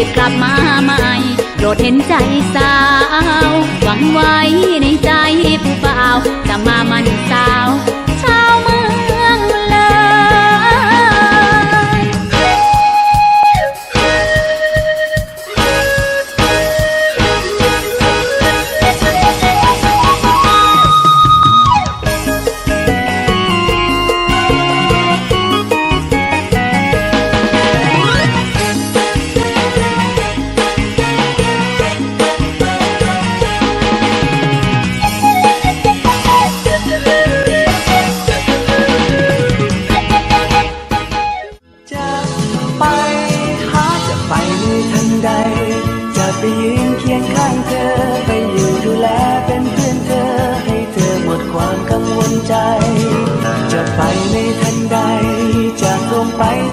รีบกลับมาใหม่โปรดเห็นใจสาวหวังไว้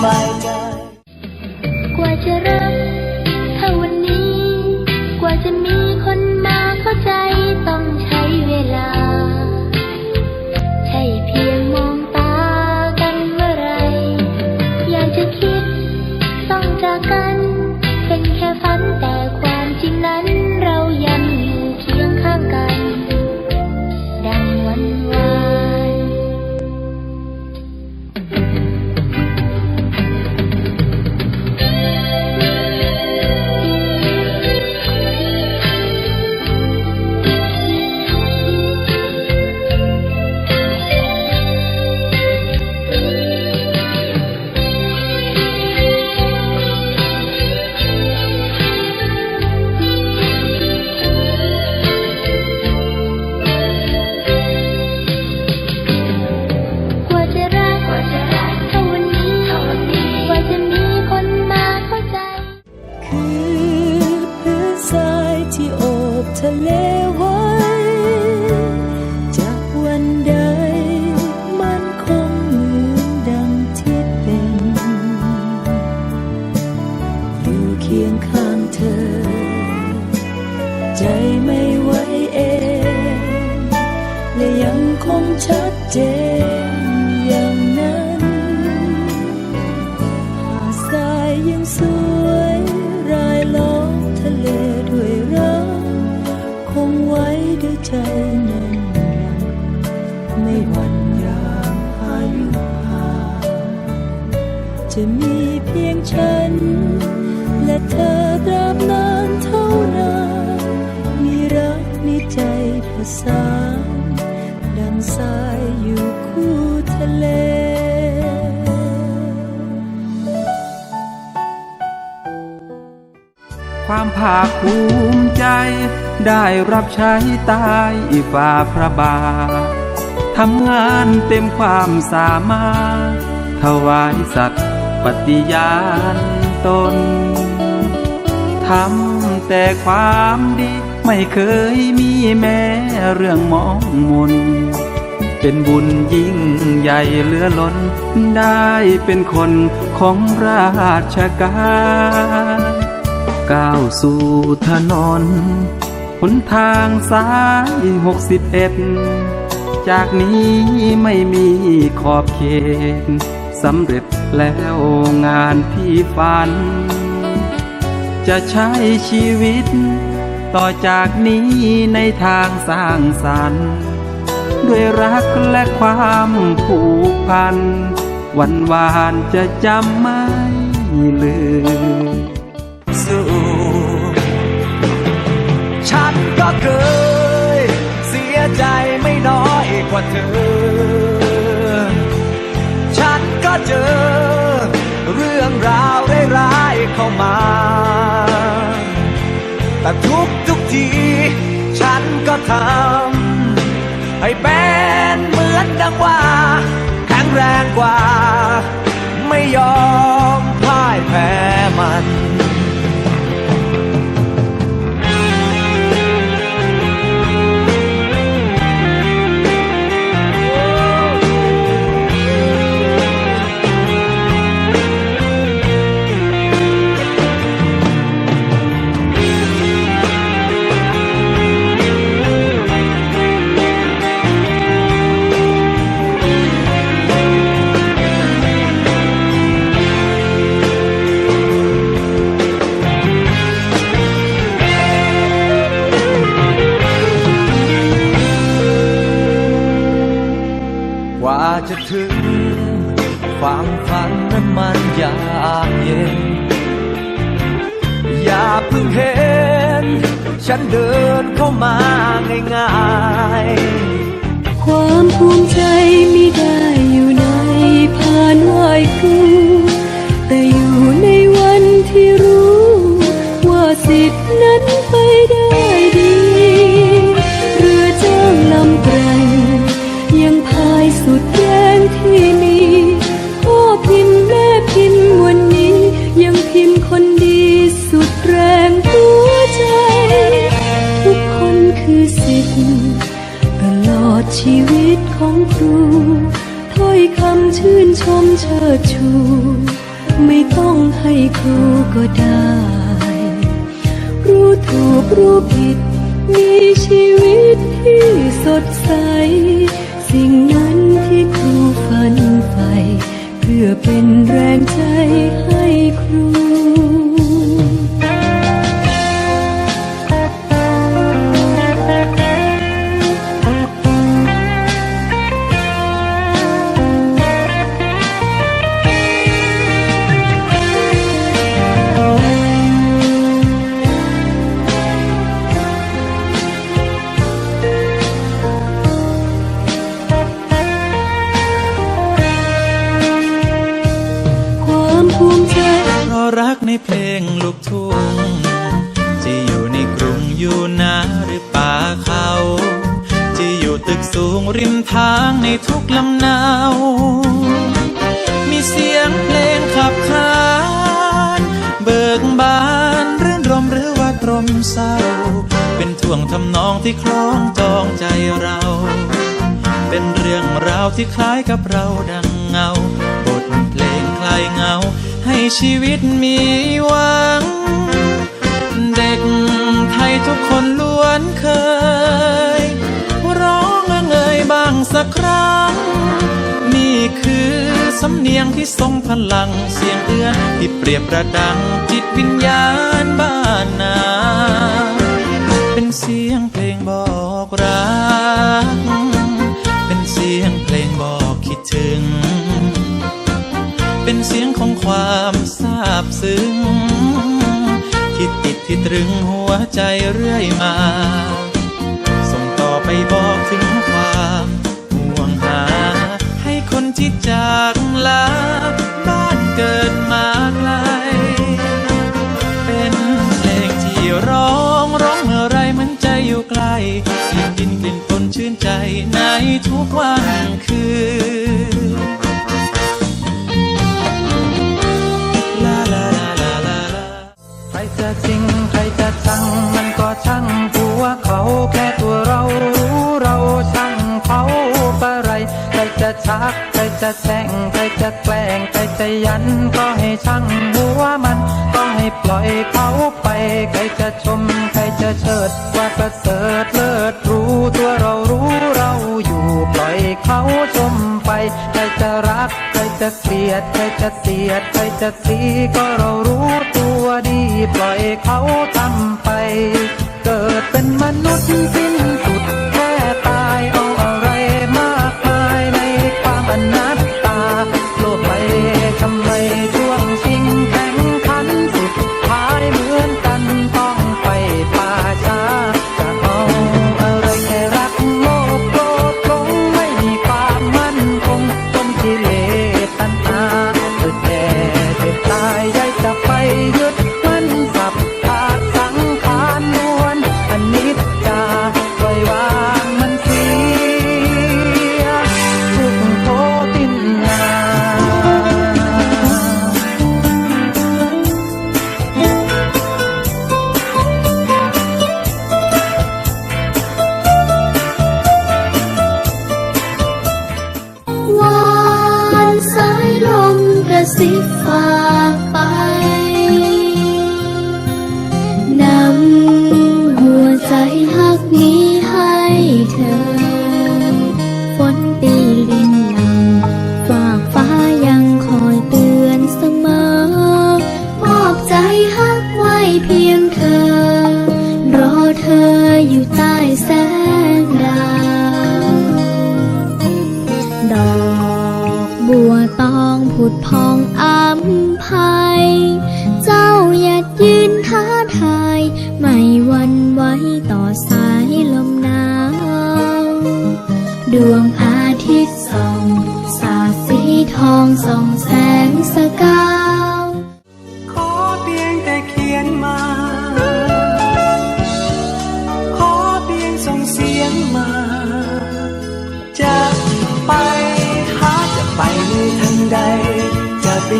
ค ใช้ตายฝ่าพระบาททำงานเต็มความสามารถ ถวายสัตว์ปฏิญาณตน ทำแต่ความดี ไม่เคยมีแม้เรื่องมองมน เป็นบุญยิ่งใหญ่เหลือล้น ได้เป็นคนของราชการก้าวสู่ถนน หนทางสายหกสิบเอ็ดจากนี้ไม่มีขอบเขตสำเร็จแล้วงานที่ฝัน จะใช้ชีวิต ต่อจากนี้ในทางสร้างสรรค์ ด้วยรักและความผูกพัน วันวานจะจำไม่ลืมสู้ ฉันก็เคย เสียใจไม่น้อยกว่าเธอ ฉันก็เจอ เรื่องราวร้ายๆเข้ามา แต่ทุกทุกที ฉันก็ทำให้เป็นเหมือนดังว่า แข็งแรงกว่า ชื่นชมเชิดชู ไม่ต้องให้ครูก็ได้ รู้ถูกรู้ผิด มีชีวิตที่สดใส สิ่งนั้นที่ครูฝันใฝ่เพื่อเป็นแรงใจให้ครู รักในเพลงลูกทุ่งจะอยู่ในกรุงอยู่นาหรือป่าเขาจะอยู่ตึกสูงริมทางในทุกลำนาวมีเสียงเพลงขับขานเบิกบานรื่นรมหรือว่าตรมเศร้า เป็นท่วงทำนองที่คล้องจองใจเรา เป็นเรื่องราวที่คล้ายกับเราดังเงาบทเพลงคลายเงา ชีวิตมีหวัง เด็กไทยทุกคนล้วนเคย ร้องเงยบ้างสักครั้ง นี่คือสำเนียงที่ทรงพลังเสียงเอื้อที่เปรียบประดังจิตวิญญาณบ้านนา เป็นเสียงเพลงบอกรัก เป็นเสียงเพลงบอกคิดถึง สียงของความซาบซึ้ง ที่ติดที่ตรึงหัวใจเรื่อยมา ส่งต่อไปบอกถึงความห่วงหา ให้คนที่จากลาบ้านเกิดมาไกล เป็นเพลงที่ร้องร้องเมื่อไรมือนใจอยู่ไกลกลิ่นดินกลิ่นฝนชื่นใจในทุกวันคืน จะแช่งใครจะแกล้งใครจะยันก็ให้ช่างหัวมันก็ให้ปล่อยเขาไปใครจะชมใครจะเชิดว่าประเสริฐเลิศรู้ตัวเรารู้เราอยู่ปล่อยเขาชมไปใครจะรักใครจะเกลียดใครจะเสียดใครจะตีก็เรารู้ตัวดีปล่อยเขาทำไป เกิดเป็นมนุษย์สิ้นสุด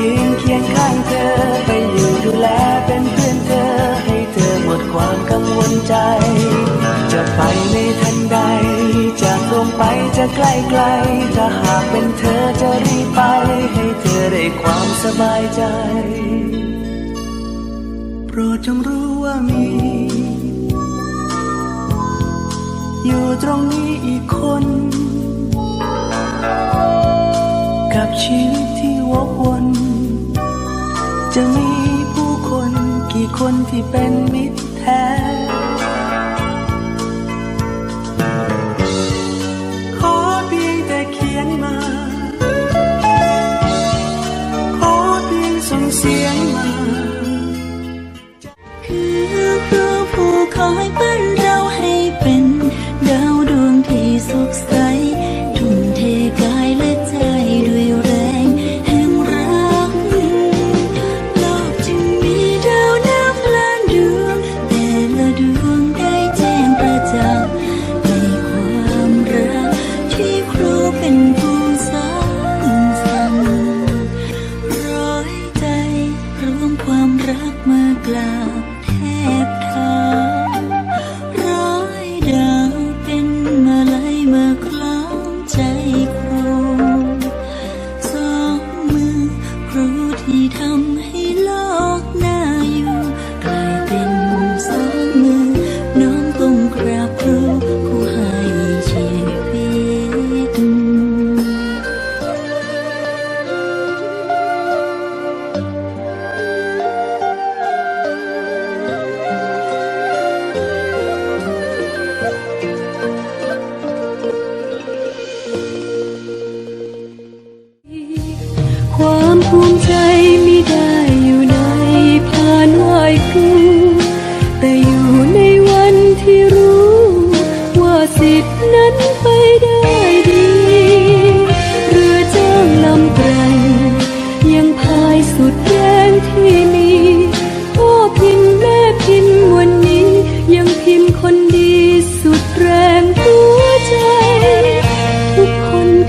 ยืนเคียงข้างเธอ ไปอยู่ดูแลเป็นเพื่อนเธอ ให้เธอหมดความกังวลใจ จะไปในทันใดจะตรงไปจะใกล้ไกล ถ้าหากเป็นเธอจะรีบไป ให้เธอได้ความสบายใจ โปรดจงรู้ว่ามี อยู่ตรงนี้อีกคน กับชีวิตที่ วกวน จะมีผู้คนกี่คนที่เป็นมิตรแท้ ขอเพียงแต่เขียนมา ขอเพียงส่งเสียงมา คือครูผู้คอย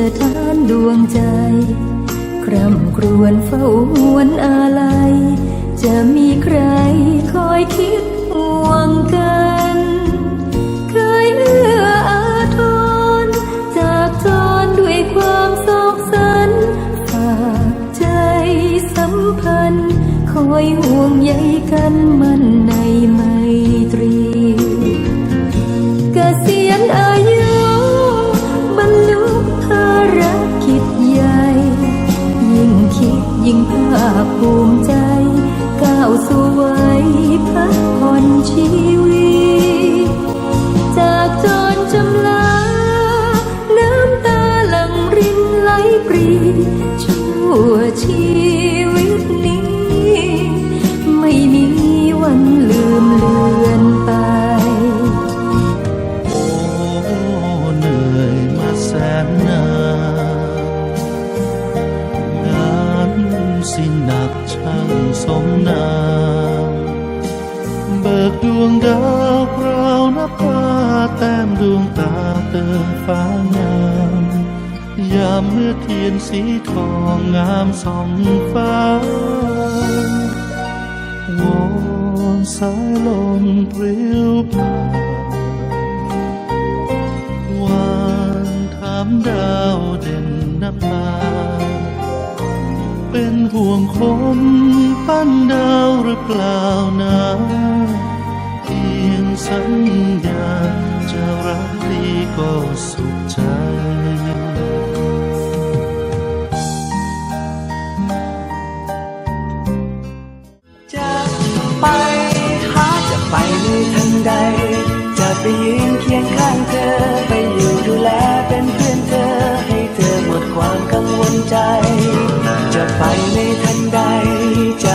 อนสะท้านดวงใจ คร่ำครวญเฝ้าหวนอาลัย จะมีใครคอยคิดห่วงกัน เคยเอื้ออาทรจากจรด้วยความโศกสันฝากใจสัมพันธ์ คอยห่วงใยกัน กดวงดาวพราวนับผ้าแต้มดวงตาเติมฟ้างามยามเมื่อเทียนสีทองงามส่องฟ้าวอนสายลมปลิวผ่านวานถามดาวเด่นนภาเป็นห่วงคนปั้นดาวหรือเปล่านะ สัญญา จะรักดีก็สุขใจจะไปหาจะไปในทันใด จะไปยืนเคียงข้างเธอ ไปอยู่ดูแลเป็นเพื่อนเธอ ให้เธอหมดความกังวลใจ จะไปในทันใดจะ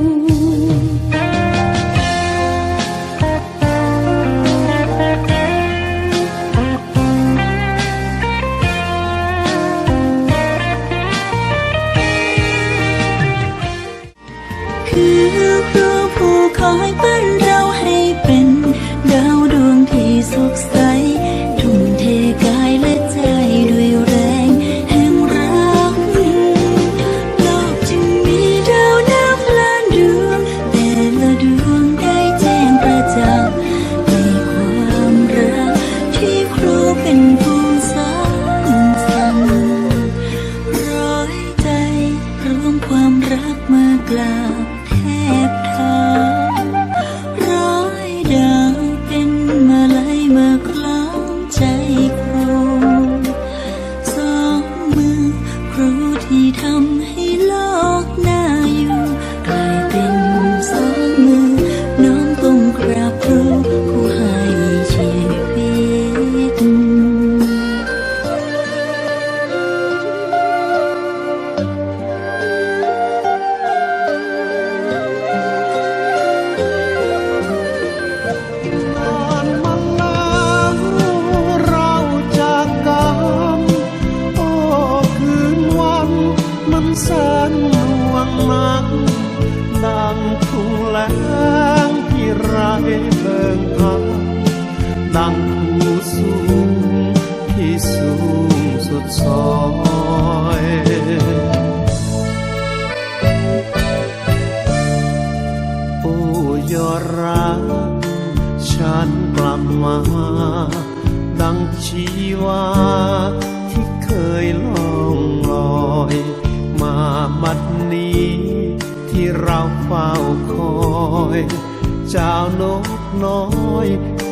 วนกน้อยโค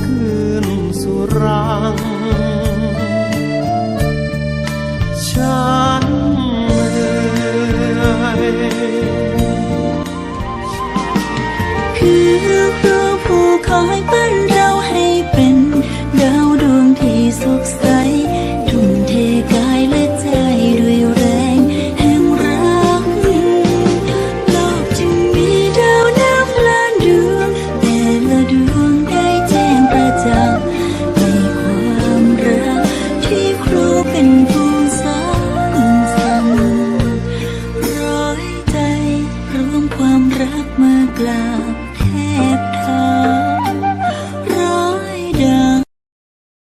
ขึ้นสุรัง ฉันเพียงเพราะผู้คอย